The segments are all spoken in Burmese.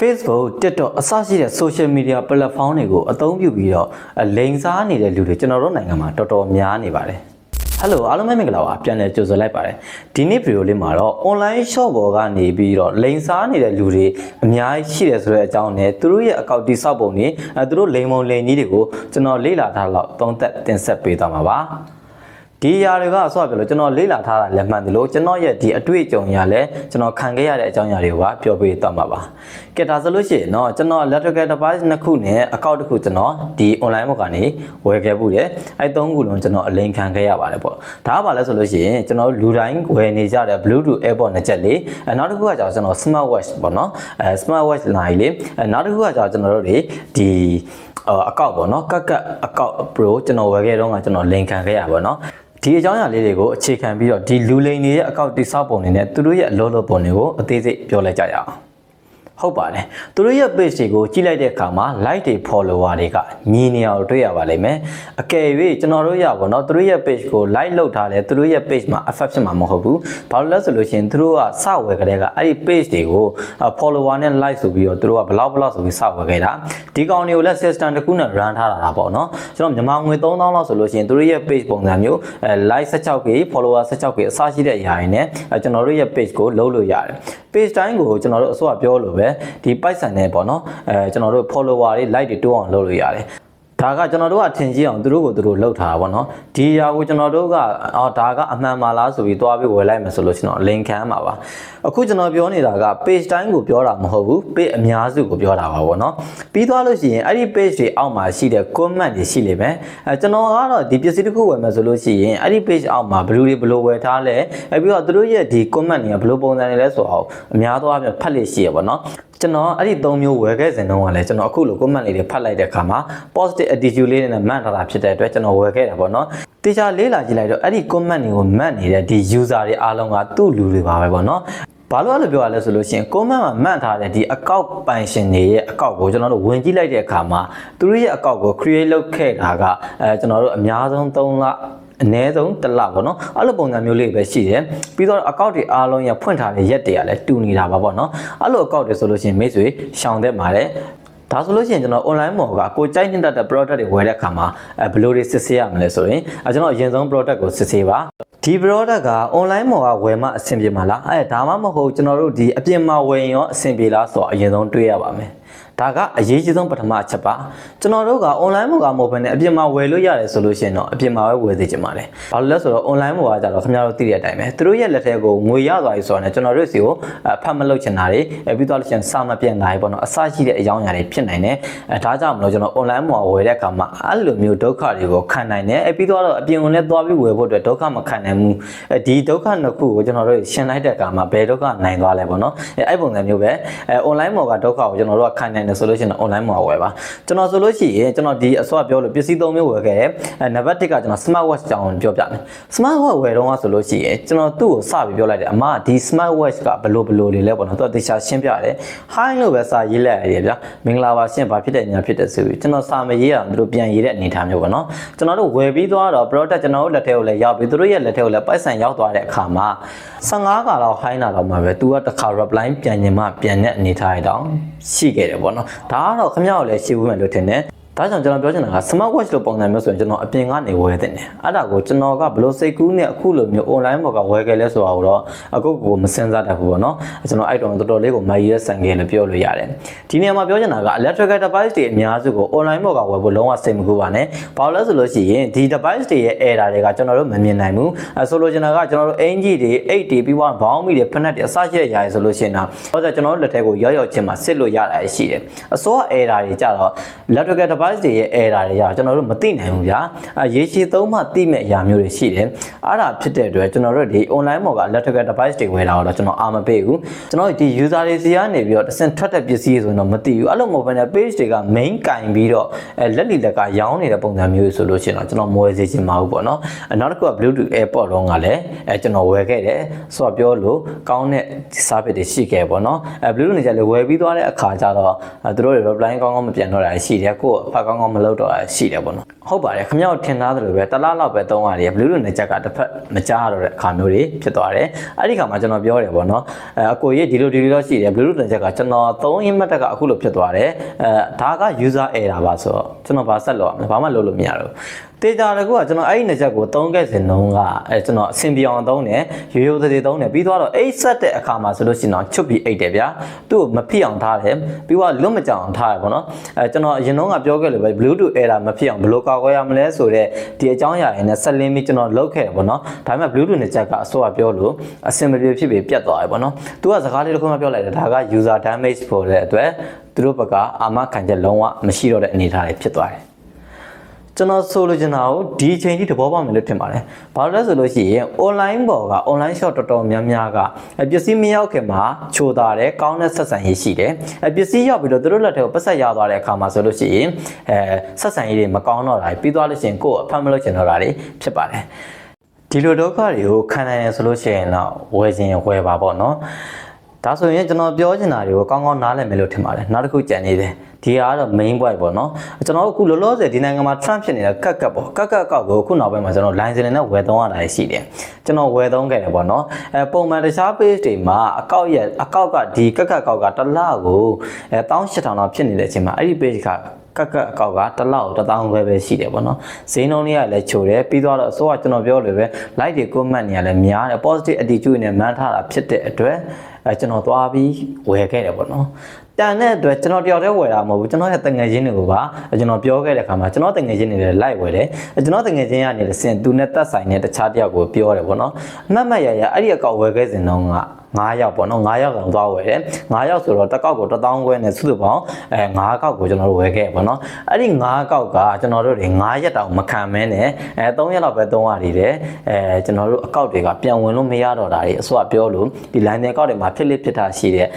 Facebook TikTok အစရှိတဲ့ social media platform တွေကိုအသုံးပြုပြီးတော့အလိန်စားနေတဲ့လူတွေကျွန်တော်တို့နိုင်ငံမှာတော်တော်များနေပါတယ်ဟယ်လိုအားလုံးပဲမင်္ဂလာပါပြန်လည်ကြိုဆိုလိုက်ပါတယ်ဒီနေ့ဗီဒီယိုလေးမှာတော့ online shop ပေါ်ကနေပြီးတော့လိန်စားနေတဲ့လူတွေအများကြီးရှိတယ်ဆိုတဲ့အကြောင်းနဲ့သူတို့ရဲ့အကောင့်တိစောက်ပုံတွေအဲသူတို့လိန်မုံလိန်ကြီးတွေကိုကျွန်တော်လေ့လာထားတော့သုံးသက်တင်ဆက်ပေးသွားမှာပါ ဒီຢာတွေကအဆောပြောလို့ကျွန်တော်လေ့လာထားတာလည်းမှန်တယ်လို့ကျွန်တော်ရဲ့ဒီအတွေ့အကြုံရလည်းကျွန်တော်ခံခဲ့ရတဲ့အကြောင်းအရာတွေကိုပါပြောပြသွားမှာပါကဲဒါဆိုလို့ရှိရင်တော့ကျွန်တော် electrical device နှစ်ခုနဲ့ account တစ်ခုကျွန်တော်ဒီ online ဘက်ကနေဝယ်ခဲ့ဘူးတယ်အဲသုံးခုလုံးကျွန်တော်အလိမ်ခံခဲ့ရပါတယ်ပေါ့ဒါကဘာလဲဆိုလို့ရှိရင်ကျွန်တော်လူတိုင်းဝယ်နေကြတဲ့ bluetooth airpod နှစ်ချက်လေးအဲနောက်တစ်ခုကကြာကျွန်တော် smart watch ပေါ့နော်အဲ smart watch နိုင်လေးအဲနောက်တစ်ခုကကြာကျွန်တော်တို့ဒီအကောက်ပေါ့နော်ကက်ကက်အကောက် pro ကျွန်တော်ဝယ်ခဲ့တော့ကကျွန်တော်လင်ခံခဲ့ရပါတော့ ဒီအကြောင်းအရာလေးတွေကိုအခြေခံပြီးတော့ဒီလူလိန်တွေရဲ့အကောက်တိဆောက်ပုံတွေနဲ့သူတို့ရဲ့အလုပ်လုပ်ပုံတွေကိုအသေးစိတ်ပြောလိုက်ကြရအောင် ဟုတ်ပါတယ်သူတို့ရဲ့ page တွေကိုကြည့်လိုက်တဲ့အခါမှာ like တွေ follower တွေကညီနေအောင်တွေ့ရပါလိမ့်မယ်အကယ်၍ကျွန်တော်တို့ရပါတော့သူတို့ရဲ့ page ကို like လုပ်ထားတယ်သူတို့ရဲ့ page မှာ affect ဖြစ်မှာမဟုတ်ဘူးဘာလို့လဲဆိုလို့ရှိရင်သူတို့ကစဝယ်ကြတဲ့ကအဲ့ဒီ page တွေကို follower နဲ့ like ဆိုပြီးတော့သူတို့ကဘလောက်ဘလောက်ဆိုပြီးစဝယ်ခဲ့တာဒီကောင်တွေကိုလည်း system တစ်ခုနဲ့ run ထားတာပေါ့နော်ကျွန်တော်မြန်မာငွေ3000လောက်ဆိုလို့ရှိရင်သူတို့ရဲ့ page ပုံစံမျိုးအဲ like 16k follower 16k အစရှိတဲ့အရာတွေနဲ့ကျွန်တော်တို့ရဲ့ page ကိုလုံးလို့ရတယ် page တိုင်းကိုကျွန်တော်တို့အစိုးရပြောလို့ပဲဒီပိုက်ဆံနဲ့ပေါ့နော်အဲကျွန်တော်တို့ follower တွေ like တွေတိုးအောင်လုပ်လို့ရတယ် ဒါကကျွန်တော်တို့ကထင်ကြီးအောင်သူတို့ကိုသူတို့လှုပ်ထားတာပေါ့နော်ဒီຢာကိုကျွန်တော်တို့ကအော်ဒါကအမှန်ပါလားဆိုပြီးသွားပြီးဝယ်လိုက်မယ်ဆိုလို့ကျွန်တော်လင်ခံမှာပါအခုကျွန်တော်ပြောနေတာက page တိုင်းကိုပြောတာမဟုတ်ဘူး page အများစုကိုပြောတာပါပေါ့နော်ပြီးသွားလို့ရှိရင်အဲ့ဒီ page တွေအောက်မှာရှိတဲ့ comment တွေရှိလိမ့်မယ်အဲကျွန်တော်ကတော့ဒီပစ္စည်းတစ်ခုဝယ်မယ်ဆိုလို့ရှိရင်အဲ့ဒီ page အောက်မှာဘယ်လိုတွေဘယ်လိုဝယ်ထားလဲအဲပြီးတော့သူတို့ရဲ့ဒီ comment တွေကဘယ်လိုပုံစံတွေလဲဆိုတော့အများသောအားဖြင့်ဖတ်လို့ရှိရပါတော့ကျွန်တော်အဲ့ဒီ၃မျိုးဝယ်ခဲ့စဉ်တုန်းကလည်းကျွန်တော်အခုလို comment လေးတွေဖတ်လိုက်တဲ့အခါမှာ positive attitude လေးနဲ့မှန်ထားတာဖြစ်တဲ့အတွက်ကျွန်တော်ဝယ်ခဲ့တာပေါ့နော်တေချာလေးလာကြည့်လိုက်တော့အဲ့ဒီ comment တွေကိုမှတ်နေတဲ့ဒီ user တွေအားလုံးကသူ့လူတွေပါပဲပေါ့နော်ဘာလို့အဲ့လိုပြောရလဲဆိုလို့ရှိရင် comment မှာမှတ်ထားတဲ့ဒီအကောက်ပိုင်ရှင်တွေရဲ့အကောက်ကိုကျွန်တော်တို့ဝင်ကြည့်လိုက်တဲ့အခါမှာသူတို့ရဲ့အကောက်ကို create လုပ်ခဲ့တာကအဲကျွန်တော်တို့အများဆုံး3လအနည်းဆုံးတစ်လပေါ့နော်အဲ့လိုပုံစံမျိုးလေးပဲရှိတယ်ပြီးတော့အကောင့်တွေအားလုံးရဖွင့်ထားတဲ့ရက်တွေကလည်းတူနေတာပါပေါ့နော်အဲ့လိုအကောင့်တွေဆိုလို့ရှိရင်မိတ်ဆွေရှောင်တဲ့ပါတယ် ဒါဆိုလို့ရှိရင်ကျွန်တော် online မော်ကကိုကြိုက်နေတဲ့ product တွေဝယ်တဲ့အခါမှာအဲဘယ်လိုတွေစစ်ဆေးရမလဲဆိုရင်အဲကျွန်တော်အရင်ဆုံး product ကိုစစ်ဆေးပါဒီ product က online မော်ကဝယ်မှအဆင်ပြေမှာလားအဲဒါမှမဟုတ်ကျွန်တော်တို့ဒီအပြင်မှာဝယ်ရင်ရောအဆင်ပြေလားဆိုတော့အရင်ဆုံးတွေးရပါမယ် ဒါကအရေးကြီးဆုံးပထမအချက်ပါကျွန်တော်တို့က online မို့ကမဟုတ်ဘဲနဲ့အပြင်မှာဝယ်လို့ရတယ်ဆိုလို့ရှိရင်တော့အပြင်မှာပဲဝယ်သိချင်ပါတယ်ဘာလို့လဲဆိုတော့ online မို့ကကြတော့ခင်ဗျားတို့သိတဲ့အတိုင်းပဲသူတို့ရဲ့လက်ထဲကိုငွေရသွားပြီဆိုတော့ねကျွန်တော်တို့စီကိုဖတ်မလုပ်ချင်တာတွေပြီးတော့လို့ရှိရင်စာမပြန်တာတွေပေါ့နော်အစရှိတဲ့အကြောင်းအရာတွေဖြစ်နိုင်တယ်အဲဒါကြောင့်မလို့ကျွန်တော် online မို့ဝယ်တဲ့အခါမှာအဲ့လိုမျိုးဒုက္ခတွေကိုခံနိုင်တယ်အဲပြီးတော့အပြင်ကိုလည်းသွားပြီးဝယ်ဖို့အတွက်ဒုက္ခမခံနိုင်ဘူးအဲဒီဒုက္ခနှစ်ခုကိုကျွန်တော်တို့ရှင်းလိုက်တဲ့အခါမှာဘယ်ဒုက္ခနိုင်သွားလဲပေါ့နော်အဲအဲ့ပုံစံမျိုးပဲအဲ online မို့ကဒုက္ခကိုကျွန်တော်တို့ကခံနိုင်တယ်ဆိုလို့ရှိရင် online မှာဝယ်ပါကျွန်တော်ဆိုလို့ရှိရင်ကျွန်တော်ဒီအစောပြောလို့ပစ္စည်းသုံးမျိုးဝယ်ခဲ့တယ်အဲနံပါတ်1ကကျွန်တော် smart watch ကြောင်းပြောပြမယ် smart watch ဝယ်တော့ဆိုလို့ရှိရင်ကျွန်တော်သူ့ကိုစပြီးပြောလိုက်တယ်အမဒီ smart watch ကဘလို့ဘလို့လေးလဲပေါ့နော်သူကတေချာရှင်းပြတယ် hi လို့ပဲစာရေးလိုက်ရတယ်ဗျာမင်္ဂလာပါရှင့်ဘာဖြစ်တဲ့ညာဖြစ်တဲ့ဆိုပြီးကျွန်တော်စာမရေးအောင်သူတို့ပြန်ရေးတဲ့အနေအထားမျိုးပေါ့နော်ကျွန်တော်တို့ဝယ်ပြီးသွားတော့ product ကျွန်တော်တို့လက်ထဲကိုလည်းရောက်ပြီးသူတို့ရဲ့လက်ထဲကိုလည်းပိုက်ဆံရောက်သွားတဲ့အခါမှာ15ကလောက် high နာတော့မှပဲ तू ကတစ်ခါ reply ပြန်ညင်မှပြန်တဲ့အနေအထားတောင်ရှိခဲ့တယ်ပေါ့နော်ဒါကတော့ခင်ဗျားကိုလည်းရှိဘူးမယ်လို့ထင်တယ် ဒါကြောင့်ကျွန်တော်ပြောချင်တာက smart watch လို့ပုံစံမျိုးဆိုရင်ကျွန်တော်အပြင်ကနေဝယ်တဲ့တယ်အဲ့ဒါကိုကျွန်တော်ကဘလို့စိတ်ကူးနဲ့အခုလိုမျိုး online ဘောကဝယ်ခဲ့လဲဆိုတာကိုတော့အခုကိုမစင်စားတတ်ဘူးပေါ့နော်ကျွန်တော်အဲ့တော့တော်တော်လေးကိုမရည်ရဆန်ခဲ့လို့ပြောလို့ရတယ်ဒီနေရာမှာပြောချင်တာက electrical device တွေအများစုကို online ဘောကဝယ်ဖို့လုံးဝစိတ်မကူပါနဲ့ဘာလို့လဲဆိုလို့ရှိရင်ဒီ device တွေရဲ့ error တွေကကျွန်တော်တို့မမြင်နိုင်ဘူးအဲဆိုလိုချင်တာကကျွန်တော်တို့အင်ဂျီတွေအိတ်တွေပြီးတော့ဘောင်းမီတွေဖက်နက်တွေအစရှိတဲ့ຢာတွေဆိုလို့ရှိရင်တော့ဟောဆိုကျွန်တော်တို့လက်ထဲကိုရောက်ရောက်ချင်းမှာစစ်လို့ရတာရှိတယ်အစော error တွေကြတော့ electrical device တွေရဲ့ error တွေကြတော့ကျွန်တော်တို့မသိနိုင်ဘူးဗျာအဲရေရှည်သုံးမှသိမဲ့အရာမျိုးတွေရှိတယ်အဲ့ဒါဖြစ်တဲ့အတွက်ကျွန်တော်တို့ဒီ online မော်က electrical device တွေဝယ်တာတော့ကျွန်တော်အာမပေးဘူးကျွန်တော်ဒီ user တွေစီကနေပြီးတော့တစ်ဆင့်ထွက်တဲ့ပစ္စည်းဆိုရင်တော့မသိဘူးအဲ့လိုမဟုတ်ဘဲနဲ့ page တွေက main ကင်ပြီးတော့အဲလက်လီလက်ကရောင်းနေတဲ့ပုံစံမျိုးဆိုလို့ရှိရင်တော့ကျွန်တော်မဝယ်စေချင်ပါဘူးပေါ့နော်အဲနောက်တစ်ခုက bluetooth airpod တော့ကလည်းအဲကျွန်တော်ဝယ်ခဲ့တယ်ဆိုတော့ပြောလို့ကောင်းတဲ့ service တွေရှိခဲ့ပေါ့နော်အဲ bluetooth နေကြလေဝယ်ပြီးသွားတဲ့အခါကျတော့သူတို့တွေ reply ကောင်းကောင်းမပြန်တော့တာရှိတယ်ကိုဖတ်ကောင်းကောင်းမလုပ်တော့ရှိတယ်ပေါ့နော်ဟုတ်ပါတယ်ခမရောက်ထင်သားသလိုပဲတစ်လားလောက်ပဲသုံးရတယ် Bluetooth နဲ့ချက်ကတစ်ဖက်မကြားရတော့တဲ့အခါမျိုးတွေဖြစ်သွားတယ်အဲ့ဒီခါမှာကျွန်တော်ပြောတယ်ပေါ့နော်အဲအကိုကြီးဒီလိုဒီလိုတော့ရှိတယ် Bluetooth နဲ့ချက်ကကျွန်တော်သုံးရင်းမှတ်တက်ကအခုလိုဖြစ်သွားတယ်အဲဒါက user error ပါဆိုတော့ကျွန်တော်ဘာဆက်လုပ်ရမလဲဘာမှလုပ်လို့မရတော့ တေချာတကူကကျွန်တော်အဲ့ဒီနှစ်ချက်ကိုသုံးခဲ့စဉ်တုန်းကအဲကျွန်တော်အဆင်ပြေအောင်သုံးတယ်ရိုးရိုးသေးသေးသုံးတယ်ပြီးသွားတော့အိတ်ဆက်တဲ့အခါမှာဆိုလို့ရှိရင်တော့ချွတ်ပြီးအိတ်တယ်ဗျာသူ့ကိုမဖြစ်အောင်ထားတယ်ပြီးတော့လွတ်မကြောင်အောင်ထားရပေါ့နော်အဲကျွန်တော်အရင်တုန်းကပြောခဲ့လို့ပဲ Bluetooth error မဖြစ်အောင်ဘယ်လိုကာကွယ်ရမလဲဆိုတော့ဒီအကြောင်းအရာတွေနဲ့ဆက်လင်းပြီးကျွန်တော်လုပ်ခဲ့တယ်ပေါ့နော်ဒါပေမဲ့ Bluetooth နဲ့ချက်ကအစိုးရပြောလို့အဆင်မပြေဖြစ်ပြီးပြတ်သွားတယ်ပေါ့နော်သူကစကားလေးတစ်ခုမှပြောလိုက်တယ်ဒါက user damage ပေါ်တဲ့အတွက်သူတို့ဘက်ကအာမခံချက်လုံးဝမရှိတော့တဲ့အနေအထားတွေဖြစ်သွားတယ် ကျွန်တော်ဆိုလိုချင်တာကိုဒီအချိန်ကြီးသဘောပေါက်မယ်လို့ထင်ပါတယ်။ဘာလို့လဲဆိုလို့ရှိရင် online ပေါ်က online shop တော်တော်များများကအပစ္စည်းမရောက်ခင်မှာချိုတာတယ်ကောင်းတဲ့ဆက်ဆံရေးရှိတယ်။အပစ္စည်းရောက်ပြီးတော့သူတို့လက်ထဲကိုပတ်ဆက်ရသွားတဲ့အခါမှာဆိုလို့ရှိရင်အဲဆက်ဆံရေးတွေမကောင်းတော့တာပြီးသွားလို့ရှိရင်ကိုယ်အဖတ်မလုပ်ချင်တော့တာတွေဖြစ်ပါတယ်။ဒီလိုဒုက္ခတွေကိုခံနိုင်ရဆိုလို့ရှိရင်တော့ဝယ်ခြင်းဝယ်ပါပေါ့နော်။ ဒါဆိုရင်ကျွန်တော်ပြောချင်တာတွေကိုကောင်းကောင်းနားလည်မယ်လို့ထင်ပါတယ်။နောက်တစ်ခုကြံနေတယ်။ဒီကတော့ main point ပေါ့နော်ကျွန်တော်တို့အခုလောလောဆယ်ဒီနိုင်ငံမှာ Trump ဖြစ်နေတဲ့ကက်ကက်ပေါ့ကက်ကက်ကောက်ကိုအခုနောက်ပိုင်းမှာကျွန်တော် line စင်နဲ့ဝယ်သုံးရတာရှိတယ်ကျွန်တော်ဝယ်သုံးခဲ့တယ်ပေါ့နော်အဲပုံမှန်တခြား page တွေမှာအကောက်ရဲ့အကောက်ကဒီကက်ကက်ကောက်ကတစ်လကိုအဲ18000လောက်ဖြစ်နေတဲ့အချိန်မှာအဲ့ဒီ page က ကက်ကက်အကောက်ကတစ်လောက်တစ်တောင်းခွဲပဲရှိတယ်ပေါ့နော်ဈေးနှုန်းလေးကလည်းချိုတယ်ပြီးတော့အစိုးရကျွန်တော်ပြောလို့ပဲ like တွေ comment တွေကလည်းများတယ် positive attitude နဲ့မှန်းထားတာဖြစ်တဲ့အတွက်အဲကျွန်တော်သွားပြီးဝယ်ခဲ့တယ်ပေါ့နော်တန်တဲ့အတွက်ကျွန်တော်တယောက်တည်းဝယ်တာမဟုတ်ဘူးကျွန်တော်ရဲ့တငယ်ချင်းတွေကိုပါကျွန်တော်ပြောခဲ့တဲ့အခါမှာကျွန်တော်တငယ်ချင်းတွေလည်း like ဝယ်တယ်ကျွန်တော်တငယ်ချင်းကနေစင်သူနဲ့သက်ဆိုင်တဲ့တခြားတယောက်ကိုပြောတယ်ပေါ့နော်အမှတ်မှတ်ရရအဲ့ဒီအကောက်ဝယ်ခဲ့စဉ်တော့က 9ရောက်ပေါ့နော်9ရောက်ကောင်သွားဝယ်တယ်9ရောက်ဆိုတော့တစ်ကောက်ကို1000ခွဲနဲ့စုစုပေါင်းအဲ9ကောက်ကိုကျွန်တော်တို့ဝယ်ခဲ့ပေါ့နော်အဲ့ဒီ9ကောက်ကကျွန်တော်တို့တွေ9ရက်တောင်မခံမဲနဲ့အဲ3ရက်လောက်ပဲသုံးရနေတယ်အဲကျွန်တော်တို့အကောက်တွေကပြန်ဝင်လို့မရတော့တာတွေအစိုးရပြောလို့ဒီ line တွေအကောက်တွေမှာဖြစ်လိဖြစ်တာရှိတဲ့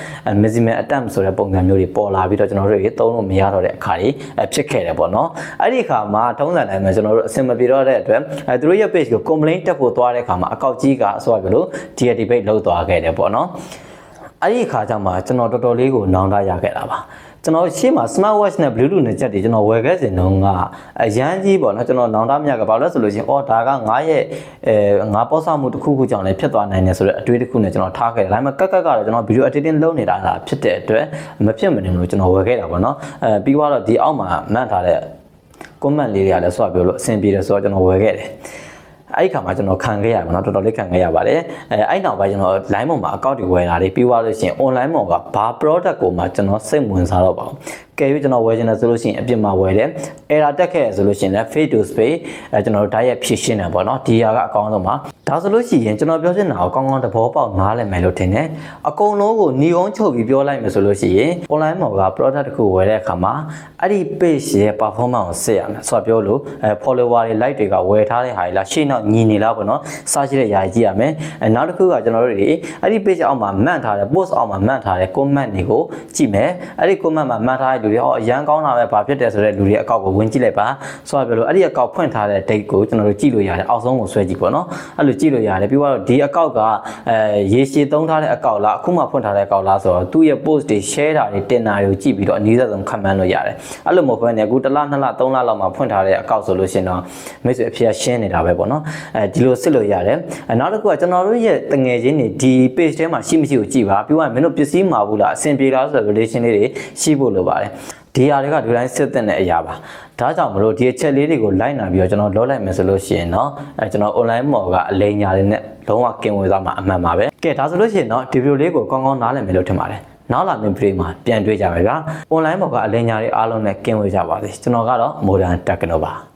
maximum attempt ဆိုတဲ့ပုံစံမျိုးတွေပေါ်လာပြီးတော့ကျွန်တော်တို့တွေသုံးလို့မရတော့တဲ့အခါတွေဖြစ်ခဲ့တယ်ပေါ့နော်အဲ့ဒီအခါမှာထုံးစံတိုင်းမှာကျွန်တော်တို့အဆင်မပြေတော့တဲ့အတွက်အဲသူတို့ရဲ့ page ကို complaint တက်ဖို့သွားတဲ့အခါမှာအကောက်ကြီးကအစိုးရပြောလို့ deactivate လုပ်သွားခဲ့တယ်ပေါ့နော်အဲ့ဒီအခါကျမှကျွန်တော်တော်တော်လေးကိုနောင်တရခဲ့တာပါကျွန်တော်ရှေ့မှာ smart watch နဲ့ bluetooth နဲ့ချက်တွေကျွန်တော်ဝယ်ခဲ့စဉ်တုန်းကအရန်ကြီးပေါ့နော်ကျွန်တော်နောင်တမြတ်ကဘာလို့လဲဆိုလို့ရှိရင်အော်ဒါကငါရဲ့အဲငါပေါ့ဆမှုတစ်ခုခုကြောင့်လည်းဖြစ်သွားနိုင်တယ်ဆိုတော့အတွေးတစ်ခုနဲ့ကျွန်တော်ထားခဲ့တယ်ဒါပေမဲ့ကက်ကက်ကတော့ကျွန်တော် video editing လုပ်နေတာလားဖြစ်တဲ့အတွက်မဖြစ်မနေလို့ကျွန်တော်ဝယ်ခဲ့တာပေါ့နော်အဲပြီးတော့ဒီအောက်မှာမှတ်ထားတဲ့ comment လေးတွေကလည်းဆိုတော့ပြောလို့အဆင်ပြေတယ်ဆိုတော့ကျွန်တော်ဝယ်ခဲ့တယ် အဲ့ဒီခါမှာကျွန်တော်ခံခဲ့ရပါတော့တော်တော်လေးခံခဲ့ရပါတယ်အဲအဲ့နောက်ပိုင်းကျွန်တော် line ပေါ်မှာ account တွေဝယ်တာတွေပြီးသွားလို့ရှိရင် online ပေါ်ကဘာ product ကိုမှကျွန်တော်စိတ်ဝင်စားတော့ပါဘူးကဲပြီးကျွန်တော်ဝယ်ချင်တယ်ဆိုလို့ရှိရင်အပြင်မှာဝယ်တယ် error တက်ခဲ့ရဆိုလို့ရှိရင်လည်း face to face အဲကျွန်တော်တို့ diet ဖြည့်ရှင်းတယ်ပေါ့နော်ဒီဟာကအကောင်းဆုံးပါ ဒါဆိုလို့ရှိရင်ကျွန်တော်ပြောချင်တာကိုကောင်းကောင်းသဘောပေါက်နားလည်မယ်လို့ထင်တယ်အကုန်လုံးကိုညီကုန်းချုပ်ပြီးပြောလိုက်မယ်ဆိုလို့ရှိရင် online ပေါ်က product တစ်ခုဝယ်တဲ့အခါမှာအဲ့ဒီ page ရဲ့ performance ကိုစစ်ရမယ်ဆိုတော့ပြောလို့အဲ follower တွေ like တွေကဝယ်ထားတဲ့ဟာတွေလားရှေ့နောက်ညီနေလားပေါ့နော်စရှိတဲ့ຢာကြီးကြည့်ရမယ်အဲနောက်တစ်ခုကကျွန်တော်တို့တွေအဲ့ဒီ page အောက်မှာမှတ်ထားတဲ့ post အောက်မှာမှတ်ထားတဲ့ comment တွေကိုကြည့်မယ်အဲ့ဒီ comment မှာမှတ်ထားတဲ့လူတွေဟောအရန်ကောင်းတာပဲဘာဖြစ်တယ်ဆိုတဲ့လူတွေအကောက်ကိုဝင်ကြည့်လိုက်ပါဆိုတော့ပြောလို့အဲ့ဒီအကောက်ဖွင့်ထားတဲ့ date ကိုကျွန်တော်တို့ကြည့်လို့ရတယ်အောက်ဆုံးကိုဆွဲကြည့်ပေါ့နော်အဲ့လိုကြည့်လို့ရတယ်ပြီးတော့ဒီအကောက်ကအဲရေရှည်သုံးထားတဲ့အကောက်လားအခုမှဖွင့်ထားတဲ့အကောက်လားဆိုတော့သူ့ရဲ့ post တွေ share တာတွေတင်တာတွေကိုကြည့်ပြီးတော့အနည်းဆုံးခံမှန်းလို့ရတယ်အဲ့လိုမဟုတ်ဘဲနဲ့အခုတစ်လနှစ်လသုံးလလောက်မှဖွင့်ထားတဲ့အကောက်ဆိုလို့ရှိရင်တော့မိတ်ဆွေအဖေရှင်းနေတာပဲပေါ့နော်အဲဒီလိုစစ်လို့ရတယ်အဲနောက်တစ်ခုကကျွန်တော်တို့ရဲ့တငယ်ချင်းတွေဒီ page ထဲမှာရှိမရှိကိုကြည့်ပါပြီးတော့မင်းတို့ပစ္စည်းမှာဘူးလားအဆင်ပြေလားဆိုတဲ့ relation လေးတွေရှိဖို့လိုပါတယ် ဒီအရာတွေကဒီတိုင်းစစ်တဲ့အရာပါဒါကြောင့်မလို့ဒီအချက်လေးတွေကိုလိုက်နာပြီးတော့ကျွန်တော်လောလိုက်မယ်ဆိုလို့ရှိရင်เนาะအဲကျွန်တော် online မော်ကအလိညာလေးနဲ့လုံးဝကင်ဝေသွားမှာအမှန်ပါပဲကဲဒါဆိုလို့ရှိရင်เนาะဒီဗီဒီယိုလေးကိုကောင်းကောင်းနားလည်မယ်လို့ထင်ပါတယ်နောက်လာမယ့်ဗီဒီယိုမှာပြန်တွေ့ကြပါဗျာ။ online ဘောကအလင်းညာတွေအားလုံးနဲ့ကင်းဝေးကြပါစေ။ကျွန်တော်ကတော့ Modern Techno ပါ။